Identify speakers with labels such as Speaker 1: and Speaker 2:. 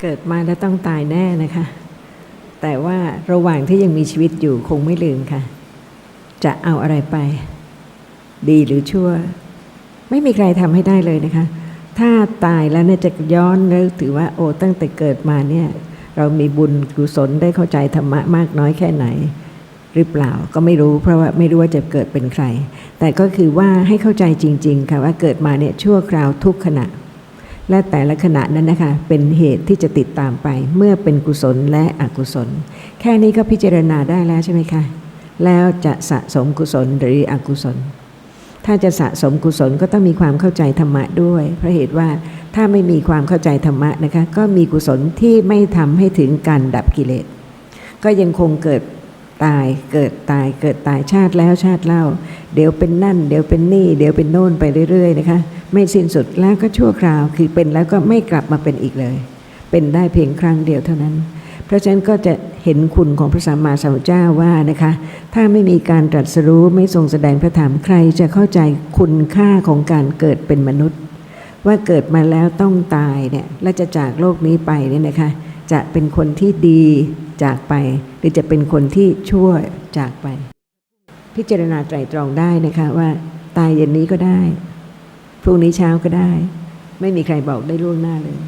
Speaker 1: เกิดมาแล้วต้องตายแน่นะคะ แต่ว่าระหว่างที่ยังมีชีวิตอยู่คงไม่ลืมค่ะ จะเอาอะไรไป ดีหรือชั่ว ไม่มีใครทำให้ได้เลยนะคะ ถ้าตายแล้วเนี่ยจะย้อนแล้วถือว่าโอ้ตั้งแต่เกิดมาเนี่ยเรามีบุญกุศลได้เข้าใจธรรมะมากน้อยแค่ไหน หรือเปล่าก็ไม่รู้ เพราะว่าไม่รู้ว่าจะเกิดเป็นใคร แต่ก็คือว่าให้เข้าใจจริง ๆ ค่ะว่าเกิดมาเนี่ยชั่วคราวทุกขณะ และแต่ละขณะนั้นนะคะเป็นเหตุที่จะติดตามไป เมื่อเป็นกุศลและอกุศล แค่นี้ก็พิจารณาได้แล้วใช่ไหมคะ แล้วจะสะสมกุศลหรืออกุศล ถ้าจะสะสมกุศลก็ต้องมีความเข้าใจธรรมะด้วย เพราะเหตุว่าถ้าไม่มีความเข้าใจธรรมะนะคะก็มีกุศลที่ไม่ทำให้ถึงการดับกิเลส ก็ยังคงเกิดตายเกิดตายเกิดตายชาติแล้วชาติเล่า เดี๋ยวเป็นนั่น เดี๋ยวเป็นนี่ เดี๋ยวเป็นโน่นไปเรื่อย ๆ นะคะ ไม่สิ้นสุดแล้วก็ชั่วคราวคือเป็นแล้วก็ไม่กลับมาเป็นอีกเลย เป็นได้เพียงครั้งเดียวเท่านั้น เพราะฉะนั้นก็จะเห็นคุณของพระสัมมาสัมพุทธเจ้าว่านะคะ ถ้าไม่มีการตรัสรู้ไม่ทรงแสดงพระธรรมใครจะเข้าใจคุณค่าของการเกิดเป็นมนุษย์ ว่าเกิดมาแล้วต้องตายเนี่ยและจะจากโลกนี้ไปเนี่ยนะคะ จะเป็นคนที่ดีจากไป หรือจะเป็นคนที่ชั่วจากไป พิจารณาไตรตรองได้นะคะว่าตายเย็นนี้ก็ได้ พรุ่งนี้เช้าก็ได้ ไม่มีใครบอกได้ล่วงหน้าเลย